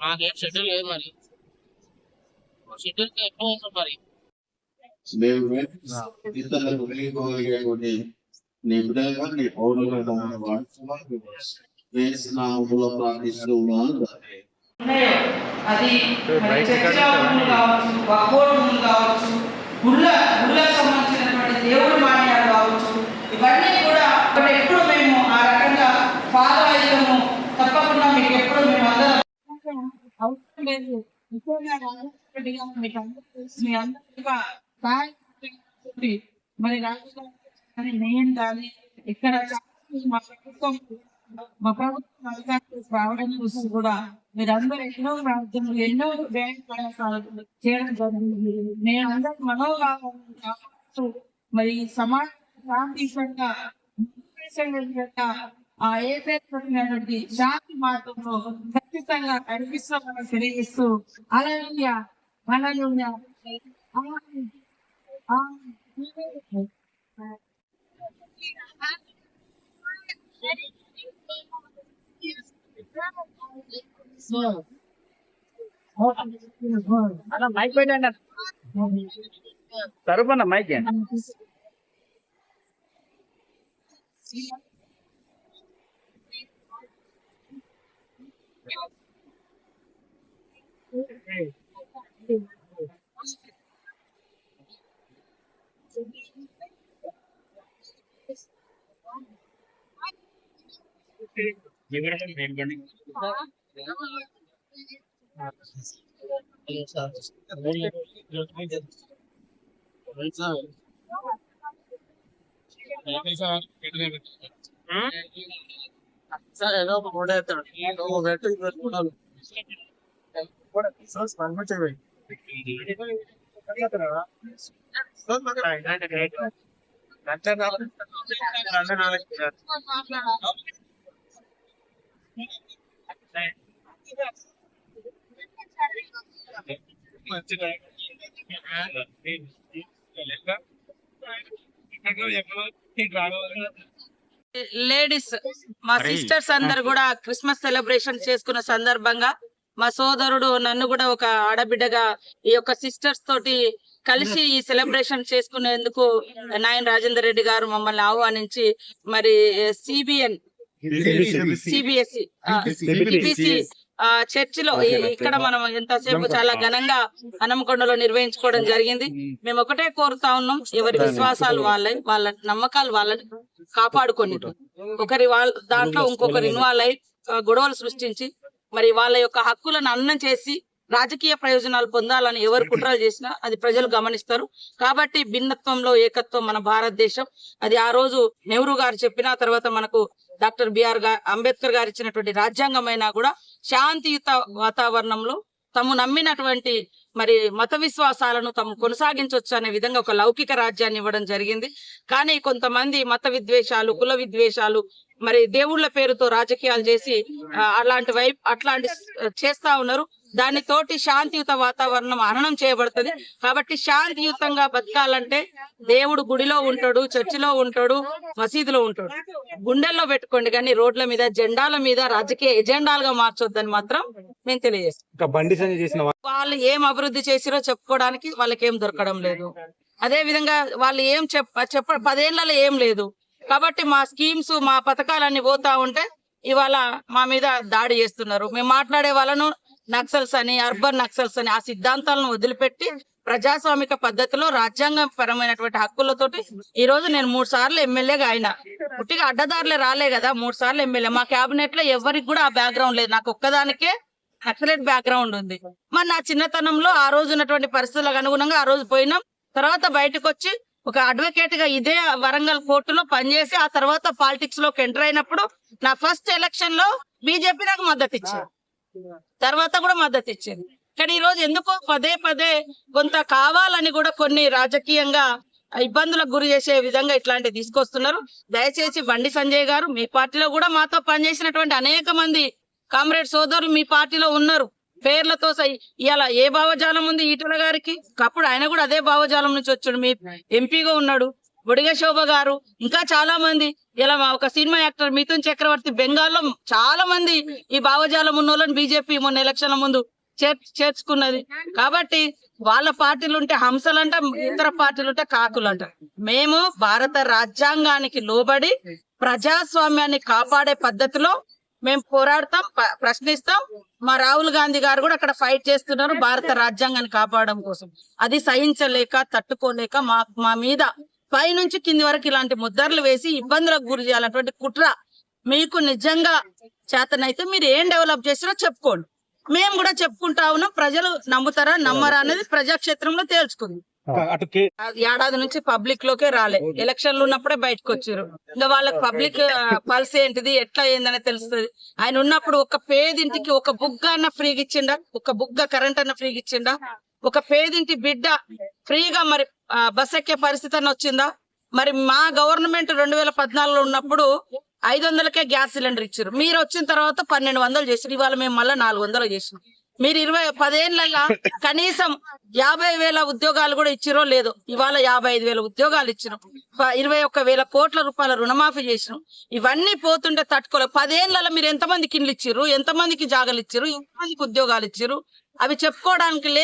మాకేం షెడ్యూల్ లేదు మరి? షెడ్యూల్ ఎక్కువ ఉంది మరి. మేము ఇతరులకు వెళ్ళిపోగలిగేటువంటి నీ బిడ్డలుగా నీ పౌరులుగా వాడుతున్నాము వేసినాములో ప్రార్థిస్తూ ఉన్నాను ఉన్నాయో అది భూములు కావచ్చు వక్బోర్డు భూములు కావచ్చు గుళ్ళ గుళ్ళకు సంబంధించినటువంటి దేవుడి మాన్యాలు కావచ్చు ఇవన్నీ కూడా ఒకటి ఎప్పుడు మేము ఆ రకంగా ఫాలో అయ్యాము తప్పకుండా మీకు ఎప్పుడు మేము అందరం అవసరం లేదు. ముఖ్యంగా మీకు మీ అందరికీ మరి రాజశేఖర్ కానీ నేను కానీ ఇక్కడ మా ప్రభుత్వం మా ప్రభుత్వం అధికారులు రావడం కోసం కూడా మీరందరూ ఎన్నో ప్రార్థనలు ఎన్నో బ్యాంక్ ప్రయాసాలు చేయడం జరిగింది. నేను అందరి మనోభావాలను కాపాడుతూ మరి సమాజ శాంతియుతంగా ఆ ఏకైకమైనటువంటి శాంతి మార్గంలో ఖచ్చితంగా కనిపిస్తామని తెలియజేస్తూ అలలుయ అలలుయ ఆమేన్. ఆమేన్. అన్న మైక్ పెట్టండి తరుపన్న మైక్ సార్ ఏదో ఒక మూడు వేస్తాడు ఒక పెట్టు పెట్టుకున్నాను లేడీస్ మా సిస్టర్స్ అందరు కూడా క్రిస్మస్ సెలబ్రేషన్ చేసుకున్న సందర్భంగా మా సోదరుడు నన్ను కూడా ఒక ఆడబిడ్డగా ఈ యొక్క సిస్టర్స్ తోటి కలిసి ఈ సెలబ్రేషన్ చేసుకునేందుకు నాయన రాజేందర్ రెడ్డి గారు మమ్మల్ని ఆహ్వానించి మరి సిబిఎన్ సిబిఎస్ఈ సిబిసి చర్చిలో ఈ- ఇక్కడ మనం ఎంతసేపు చాలా ఘనంగా హనంకొండలో నిర్వహించుకోవడం జరిగింది. మేము. ఒకటే కోరుతా ఉన్నాం ఎవరి విశ్వాసాలు వాళ్ళని వాళ్ళ నమ్మకాలు వాళ్ళని కాపాడుకొని ఒకరి వాళ్ళ దాంట్లో ఇంకొకరు ఇన్వాల్వ్ అయి గొడవలు సృష్టించి మరి వాళ్ళ యొక్క హక్కులను అన్నం చేసి రాజకీయ ప్రయోజనాలు పొందాలని ఎవరు కుట్రలు చేసినా అది ప్రజలు గమనిస్తారు. కాబట్టి భిన్నత్వంలో ఏకత్వం మన భారతదేశం. అది ఆ రోజు నెహ్రూ గారు చెప్పిన తర్వాత మనకు డాక్టర్ బిఆర్ అంబేద్కర్ గారు ఇచ్చినటువంటి రాజ్యాంగమైనా కూడా శాంతియుత వాతావరణంలో తాము నమ్మినటువంటి మరి మత విశ్వాసాలను తాము కొనసాగించవచ్చు అనే విధంగా ఒక లౌకిక రాజ్యాన్ని ఇవ్వడం జరిగింది. కానీ కొంతమంది మత విద్వేషాలు కుల విద్వేషాలు మరి దేవుళ్ళ పేరుతో రాజకీయాలు చేసి అలాంటి వైపు అట్లాంటి చేస్తా ఉన్నారు. దాని తోటి శాంతియుత వాతావరణం హననం చేయబడుతుంది. కాబట్టి శాంతియుతంగా బతకాలంటే దేవుడు గుడిలో ఉంటాడు చర్చిలో ఉంటాడు మసీదులో ఉంటాడు. గుండెల్లో పెట్టుకోండి కానీ రోడ్ల మీద జెండాల మీద రాజకీయ ఎజెండాలుగా మార్చొద్దని మాత్రం నేను తెలియజేస్తాను వాళ్ళు ఏం అభివృద్ధి చేసిరో చెప్పుకోవడానికి వాళ్ళకి ఏం దొరకడం లేదు. అదే విధంగా వాళ్ళు ఏం చెప్ప చెప్ప పదేళ్ళలో ఏం లేదు. కాబట్టి మా స్కీమ్స్ మా పథకాలన్నీ పోతా ఉంటే ఇవాళ మా మీద దాడి చేస్తున్నారు. మేము మాట్లాడే వాళ్ళను నక్సల్స్ అని అర్బన్ నక్సల్స్ అని ఆ సిద్ధాంతాలను వదిలిపెట్టి ప్రజాస్వామిక పద్ధతిలో రాజ్యాంగ పరమైనటువంటి హక్కులతోటి ఈ రోజు నేను మూడు సార్లు ఎమ్మెల్యేగా అయినా. పుట్టిగా అడ్డదారులే రాలే కదా మూడు సార్లు ఎమ్మెల్యే. మా కేబినెట్లో ఎవరికి కూడా ఆ బ్యాక్గ్రౌండ్ లేదు. నాకు ఒక్కదానికే నక్సలెట్ బ్యాక్గ్రౌండ్ ఉంది. మరి నా చిన్నతనంలో ఆ రోజు ఉన్నటువంటి పరిస్థితులకు అనుగుణంగా ఆ రోజు పోయినాం. తర్వాత బయటకు వచ్చి ఒక అడ్వకేట్గా ఇదే వరంగల్ కోర్టులో పనిచేసి ఆ తర్వాత పాలిటిక్స్లోకి ఎంటర్ అయినప్పుడు నా ఫస్ట్ ఎలక్షన్లో బీజేపీ నాకు మద్దతు ఇచ్చింది తర్వాత కూడా మద్దతు ఇచ్చింది కానీ ఈ రోజు ఎందుకో పదే పదే కొంత కావాలని కూడా కొన్ని రాజకీయంగా ఇబ్బందులకు గురి చేసే విధంగా ఇట్లాంటివి తీసుకొస్తున్నారు. దయచేసి బండి సంజయ్ గారు మీ పార్టీలో కూడా మాతో పనిచేసినటువంటి అనేక మంది కామ్రేడ్ సోదరులు మీ పార్టీలో ఉన్నారు. పేర్లతో ఇవాళ ఏ భావజాలం ఉంది ఈటల గారికి? అప్పుడు ఆయన కూడా అదే భావజాలం నుంచి వచ్చాడు. మీ ఎంపీగా ఉన్నాడు. బొడిగ శోభ గారు ఇంకా చాలా మంది ఇలా ఒక సినిమా యాక్టర్ మిథున్ చక్రవర్తి బెంగాల్లో చాలా మంది ఈ భావజాలం ఉన్న వాళ్ళని బీజేపీ మొన్న ఎలక్షన్ల ముందు చేర్ చేర్చుకున్నది. కాబట్టి వాళ్ళ పార్టీలు ఉంటే హంసలంట ఇతర పార్టీలు ఉంటే కాకులంట. మేము భారత రాజ్యాంగానికి లోబడి ప్రజాస్వామ్యాన్ని కాపాడే పద్ధతిలో మేము పోరాడతాం ప్రశ్నిస్తాం మా రాహుల్ గాంధీ గారు కూడా అక్కడ ఫైట్ చేస్తున్నారు భారత రాజ్యాంగాన్ని కాపాడడం కోసం. అది సహించలేక తట్టుకోలేక మా మా మీద పైనుంచి కింది వరకు ఇలాంటి ముద్దర్లు వేసి ఇబ్బందులకు గురి చేయాలన్నటువంటి కుట్ర మీకు నిజంగా చేతనైతే మీరు ఏం డెవలప్ చేసినా చెప్పుకోండి. మేము కూడా చెప్పుకుంటా ఉన్నాం ప్రజలు నమ్ముతారా నమ్మరా అనేది ప్రజాక్షేత్రంలో తేల్చుకుంది. అటు ఏడాది నుంచి పబ్లిక్ లోకే రాలే. ఎలక్షన్లు ఉన్నప్పుడే బయటకు వచ్చారు. ఇంకా వాళ్ళకి పబ్లిక్ పల్స్ ఏంటిది ఎట్లా ఏందని తెలుస్తుంది. ఆయన ఉన్నప్పుడు ఒక పేదింటికి ఒక బుగ్గ అన్న ఫ్రీగా ఇచ్చిండా? ఒక బుగ్గ కరెంట్ అన్న ఫ్రీగా ఇచ్చిండా? ఒక పేదింటి బిడ్డ ఫ్రీగా మరి బస్ ఎక్కే పరిస్థితి అన్న వచ్చిందా? మరి మా గవర్నమెంట్ రెండు వేల పద్నాలుగులో ఉన్నప్పుడు ఐదు వందలకే గ్యాస్ సిలిండర్ ఇచ్చారు. మీరు వచ్చిన తర్వాత పన్నెండు వందలు చేసారు ఇవాళ మేము మళ్ళీ నాలుగు వందలు చేసినాం. మీరు ఇరవై పదేళ్ళ కనీసం యాభై వేల ఉద్యోగాలు కూడా ఇచ్చిరో లేదు ఇవాళ యాభై ఐదు వేల ఉద్యోగాలు ఇచ్చినాం ఇరవై ఒక్క వేల కోట్ల రూపాయల రుణమాఫీ చేసినాం ఇవన్నీ పోతుంటే తట్టుకోలేదు పదేళ్ళలో మీరు ఎంతమందికి ఇండ్లు ఇచ్చిర్రు? ఎంతమందికి జాగలు ఇచ్చిర్రు? ఎంతమందికి ఉద్యోగాలు ఇచ్చిర్రు? అవి చెప్పుకోవడానికి